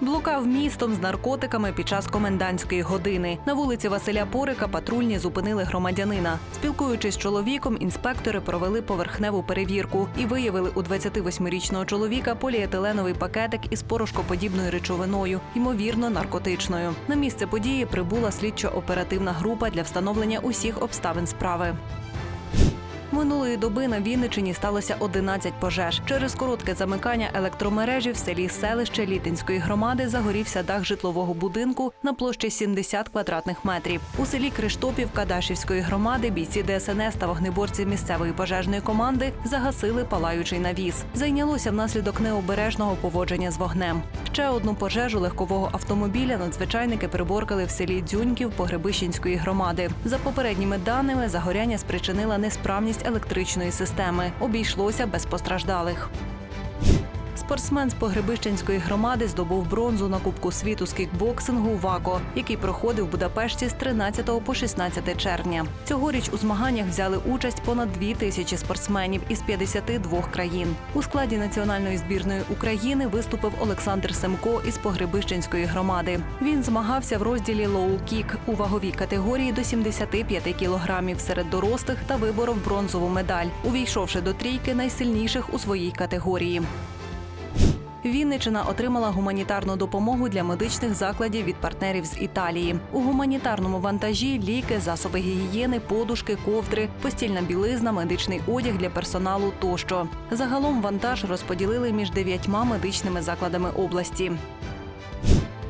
Блукав містом з наркотиками під час комендантської години. На вулиці Василя Порика патрульні зупинили громадянина. Спілкуючись з чоловіком, інспектори провели поверхневу перевірку і виявили у 28-річного чоловіка поліетиленовий пакетик із порошкоподібною речовиною, ймовірно, наркотичною. На місце події прибула слідчо-оперативна група для встановлення усіх обставин справи. Минулої доби на Вінничині сталося 11 пожеж. Через коротке замикання електромережі в селі селище Літинської громади загорівся дах житлового будинку на площі 70 квадратних метрів. У селі Криштопівка Дашівської громади бійці ДСНС та вогнеборці місцевої пожежної команди загасили палаючий навіс. Зайнялося внаслідок необережного поводження з вогнем. Ще одну пожежу легкового автомобіля надзвичайники приборкали в селі Дзюньків Погребищенської громади. За попередніми даними, загоряння спричинила несправність електричної системи. Обійшлося без постраждалих. Спортсмен з Погребищенської громади здобув бронзу на Кубку світу з кікбоксингу ВАКО, який проходив в Будапешті з 13 по 16 червня. Цьогоріч у змаганнях взяли участь понад дві тисячі спортсменів із 52 країн. У складі національної збірної України виступив Олександр Семко із Погребищенської громади. Він змагався в розділі лоу-кік у ваговій категорії до 75 кілограмів серед дорослих та виборов бронзову медаль, увійшовши до трійки найсильніших у своїй категорії. Вінничина отримала гуманітарну допомогу для медичних закладів від партнерів з Італії. У гуманітарному вантажі ліки, засоби гігієни, подушки, ковдри, постільна білизна, медичний одяг для персоналу тощо. Загалом вантаж розподілили між дев'ятьма медичними закладами області.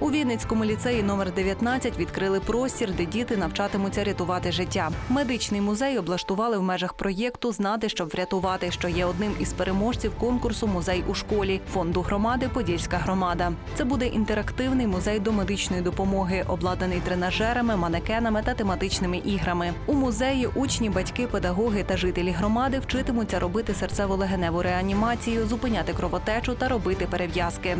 У Вінницькому ліцеї номер 19 відкрили простір, де діти навчатимуться рятувати життя. Медичний музей облаштували в межах проєкту Знати, щоб врятувати, що є одним із переможців конкурсу Музей у школі фонду громади Подільська громада. Це буде інтерактивний музей до медичної допомоги, обладнаний тренажерами, манекенами та тематичними іграми. У музеї учні, батьки, педагоги та жителі громади вчитимуться робити серцево-легеневу реанімацію, зупиняти кровотечу та робити перев'язки.